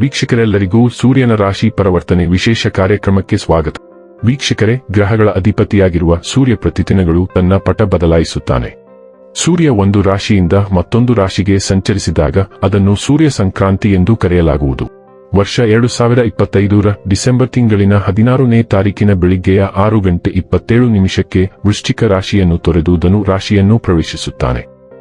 ವೀಕ್ಷಕರೆಲ್ಲರಿಗೂ ಸೂರ್ಯನ ರಾಶಿ ಪರಿವರ್ತನೆ ವಿಶೇಷ ಕಾರ್ಯಕ್ರಮಕ್ಕೆ ಸ್ವಾಗತ. ವೀಕ್ಷಕರೇ, ಗ್ರಹಗಳ ಅಧಿಪತಿಯಾಗಿರುವ ಸೂರ್ಯ ಪ್ರತಿದಿನಗಳು ತನ್ನ ಪಟ ಬದಲಾಯಿಸುತ್ತಾನೆ. ಸೂರ್ಯ ಒಂದು ರಾಶಿಯಿಂದ ಮತ್ತೊಂದು ರಾಶಿಗೆ ಸಂಚರಿಸಿದಾಗ ಅದನ್ನು ಸೂರ್ಯ ಸಂಕ್ರಾಂತಿ ಎಂದು ಕರೆಯಲಾಗುವುದು. ವರ್ಷ ಎರಡು ಸಾವಿರ ಇಪ್ಪತ್ತೈದರ ಡಿಸೆಂಬರ್ ತಿಂಗಳಿನ ಹದಿನಾರನೇ ತಾರೀಕಿನ ಬೆಳಿಗ್ಗೆಯ ಆರು ಗಂಟೆ ಇಪ್ಪತ್ತೇಳು ನಿಮಿಷಕ್ಕೆ ವೃಶ್ಚಿಕ ರಾಶಿಯನ್ನು ತೊರೆದು ಧನು ರಾಶಿಯನ್ನು ಪ್ರವೇಶಿಸುತ್ತಾನೆ.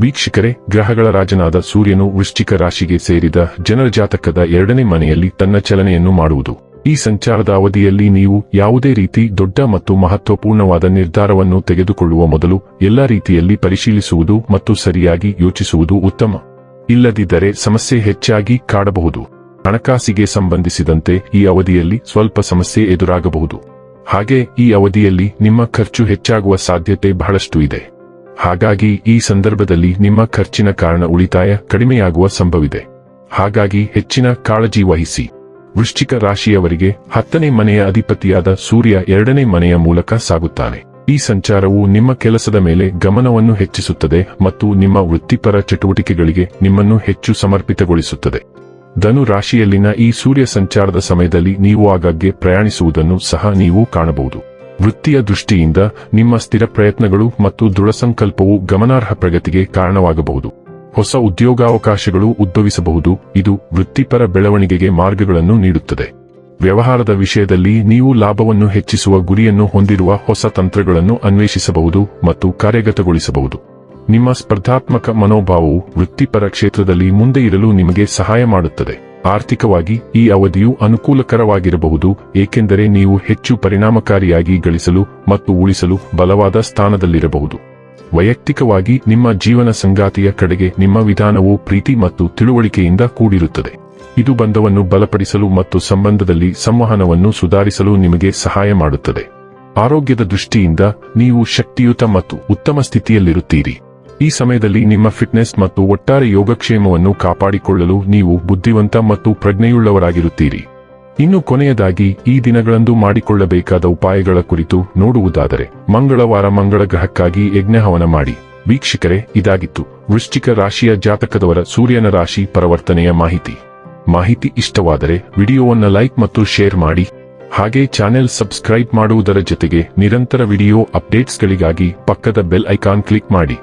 ವೀಕ್ಷಕರೇ, ಗ್ರಹಗಳ ರಾಜನಾದ ಸೂರ್ಯನು ವೃಶ್ಚಿಕ ರಾಶಿಗೆ ಸೇರಿದ ಜನರ ಜಾತಕದ ಎರಡನೇ ಮನೆಯಲ್ಲಿ ತನ್ನ ಚಲನೆಯನ್ನು ಮಾಡುವುದು. ಈ ಸಂಚಾರದ ಅವಧಿಯಲ್ಲಿ ನೀವು ಯಾವುದೇ ರೀತಿ ದೊಡ್ಡ ಮತ್ತು ಮಹತ್ವಪೂರ್ಣವಾದ ನಿರ್ಧಾರವನ್ನು ತೆಗೆದುಕೊಳ್ಳುವ ಮೊದಲು ಎಲ್ಲ ರೀತಿಯಲ್ಲಿ ಪರಿಶೀಲಿಸುವುದು ಮತ್ತು ಸರಿಯಾಗಿ ಯೋಚಿಸುವುದು ಉತ್ತಮ. ಇಲ್ಲದಿದ್ದರೆ ಸಮಸ್ಯೆ ಹೆಚ್ಚಾಗಿ ಕಾಡಬಹುದು. ಹಣಕಾಸಿಗೆ ಸಂಬಂಧಿಸಿದಂತೆ ಈ ಅವಧಿಯಲ್ಲಿ ಸ್ವಲ್ಪ ಸಮಸ್ಯೆ ಎದುರಾಗಬಹುದು. ಹಾಗೆ ಈ ಅವಧಿಯಲ್ಲಿ ನಿಮ್ಮ ಖರ್ಚು ಹೆಚ್ಚಾಗುವ ಸಾಧ್ಯತೆ ಬಹಳಷ್ಟು ಇದೆ. ಹಾಗಾಗಿ ಈ ಸಂದರ್ಭದಲ್ಲಿ ನಿಮ್ಮ ಖರ್ಚಿನ ಕಾರಣ ಉಳಿತಾಯ ಕಡಿಮೆಯಾಗುವ ಸಂಭವಿದೆ ಹಾಗಾಗಿ ಹೆಚ್ಚಿನ ಕಾಳಜಿ ವಹಿಸಿ. ವೃಶ್ಚಿಕ ರಾಶಿಯವರಿಗೆ ಹತ್ತನೇ ಮನೆಯ ಅಧಿಪತಿಯಾದ ಸೂರ್ಯ ಎರಡನೇ ಮನೆಯ ಮೂಲಕ ಸಾಗುತ್ತಾನೆ. ಈ ಸಂಚಾರವು ನಿಮ್ಮ ಕೆಲಸದ ಮೇಲೆ ಗಮನವನ್ನು ಹೆಚ್ಚಿಸುತ್ತದೆ ಮತ್ತು ನಿಮ್ಮ ವೃತ್ತಿಪರ ಚಟುವಟಿಕೆಗಳಿಗೆ ನಿಮ್ಮನ್ನು ಹೆಚ್ಚು ಸಮರ್ಪಿತಗೊಳಿಸುತ್ತದೆ. ಧನು ರಾಶಿಯಲ್ಲಿನ ಈ ಸೂರ್ಯ ಸಂಚಾರದ ಸಮಯದಲ್ಲಿ ನೀವು ಆಗಾಗ್ಗೆ ಪ್ರಯಾಣಿಸುವುದನ್ನು ಸಹ ನೀವು ಕಾಣಬಹುದು. ವೃತ್ತಿಯ ದೃಷ್ಟಿಯಿಂದ ನಿಮ್ಮ ಸ್ಥಿರ ಪ್ರಯತ್ನಗಳು ಮತ್ತು ದೃಢ ಸಂಕಲ್ಪವು ಗಮನಾರ್ಹ ಪ್ರಗತಿಗೆ ಕಾರಣವಾಗಬಹುದು. ಹೊಸ ಉದ್ಯೋಗಾವಕಾಶಗಳು ಉದ್ಭವಿಸಬಹುದು. ಇದು ವೃತ್ತಿಪರ ಬೆಳವಣಿಗೆಗೆ ಮಾರ್ಗಗಳನ್ನು ನೀಡುತ್ತದೆ. ವ್ಯವಹಾರದ ವಿಷಯದಲ್ಲಿ ನೀವು ಲಾಭವನ್ನು ಹೆಚ್ಚಿಸುವ ಗುರಿಯನ್ನು ಹೊಂದಿರುವ ಹೊಸ ತಂತ್ರಗಳನ್ನು ಅನ್ವೇಷಿಸಬಹುದು ಮತ್ತು ಕಾರ್ಯಗತಗೊಳಿಸಬಹುದು. ನಿಮ್ಮ ಸ್ಪರ್ಧಾತ್ಮಕ ಮನೋಭಾವವು ವೃತ್ತಿಪರ ಕ್ಷೇತ್ರದಲ್ಲಿ ಮುಂದೆ ಇರಲು ನಿಮಗೆ ಸಹಾಯ ಮಾಡುತ್ತದೆ. ಆರ್ಥಿಕವಾಗಿ ಈ ಅವಧಿಯು ಅನುಕೂಲಕರವಾಗಿರಬಹುದು, ಏಕೆಂದರೆ ನೀವು ಹೆಚ್ಚು ಪರಿಣಾಮಕಾರಿಯಾಗಿ ಗಳಿಸಲು ಮತ್ತು ಉಳಿಸಲು ಬಲವಾದ ಸ್ಥಾನದಲ್ಲಿರಬಹುದು. ವೈಯಕ್ತಿಕವಾಗಿ ನಿಮ್ಮ ಜೀವನ ಸಂಗಾತಿಯ ಕಡೆಗೆ ನಿಮ್ಮ ವಿಧಾನವು ಪ್ರೀತಿ ಮತ್ತು ತಿಳುವಳಿಕೆಯಿಂದ ಕೂಡಿರುತ್ತದೆ. ಇದು ಬಂಧವನ್ನು ಬಲಪಡಿಸಲು ಮತ್ತು ಸಂಬಂಧದಲ್ಲಿ ಸಂವಹನವನ್ನು ಸುಧಾರಿಸಲು ನಿಮಗೆ ಸಹಾಯ ಮಾಡುತ್ತದೆ. ಆರೋಗ್ಯದ ದೃಷ್ಟಿಯಿಂದ ನೀವು ಶಕ್ತಿಯುತ ಮತ್ತು ಉತ್ತಮ ಸ್ಥಿತಿಯಲ್ಲಿರುತ್ತೀರಿ. ಈ ಸಮಯದಲ್ಲಿ ನಿಮ್ಮ ಫಿಟ್ನೆಸ್ ಮತ್ತು ಒಟ್ಟಾರೆ ಯೋಗಕ್ಷೇಮವನ್ನು ಕಾಪಾಡಿಕೊಳ್ಳಲು ನೀವು ಬುದ್ಧಿವಂತ ಮತ್ತು ಪ್ರಜ್ಞೆಯುಳ್ಳವರಾಗಿರುತ್ತೀರಿ. ಇನ್ನು ಕೊನೆಯದಾಗಿ, ಈ ದಿನಗಳಂದು ಮಾಡಿಕೊಳ್ಳಬೇಕಾದ ಉಪಾಯಗಳ ಕುರಿತು ನೋಡುವುದಾದರೆ, ಮಂಗಳವಾರ ಮಂಗಳ ಗ್ರಹಕ್ಕಾಗಿ ಯಜ್ಞಹವನ ಮಾಡಿ. ವೀಕ್ಷಕರೇ, ಇದಾಗಿತ್ತು. ವೃಶ್ಚಿಕ ರಾಶಿಯ ಜಾತಕದವರ ಸೂರ್ಯನ ರಾಶಿ ಪರಿವರ್ತನೆಯ ಮಾಹಿತಿ. ಮಾಹಿತಿ ಇಷ್ಟವಾದರೆ ವಿಡಿಯೋವನ್ನ ಲೈಕ್ ಮತ್ತು ಶೇರ್ ಮಾಡಿ. ಹಾಗೆ ಚಾನೆಲ್ ಸಬ್ಸ್ಕ್ರೈಬ್ ಮಾಡುವುದರ ಜೊತೆಗೆ ನಿರಂತರ ವಿಡಿಯೋ ಅಪ್ಡೇಟ್ಸ್ಗಳಿಗಾಗಿ ಪಕ್ಕದ ಬೆಲ್ ಐಕಾನ್ ಕ್ಲಿಕ್ ಮಾಡಿ.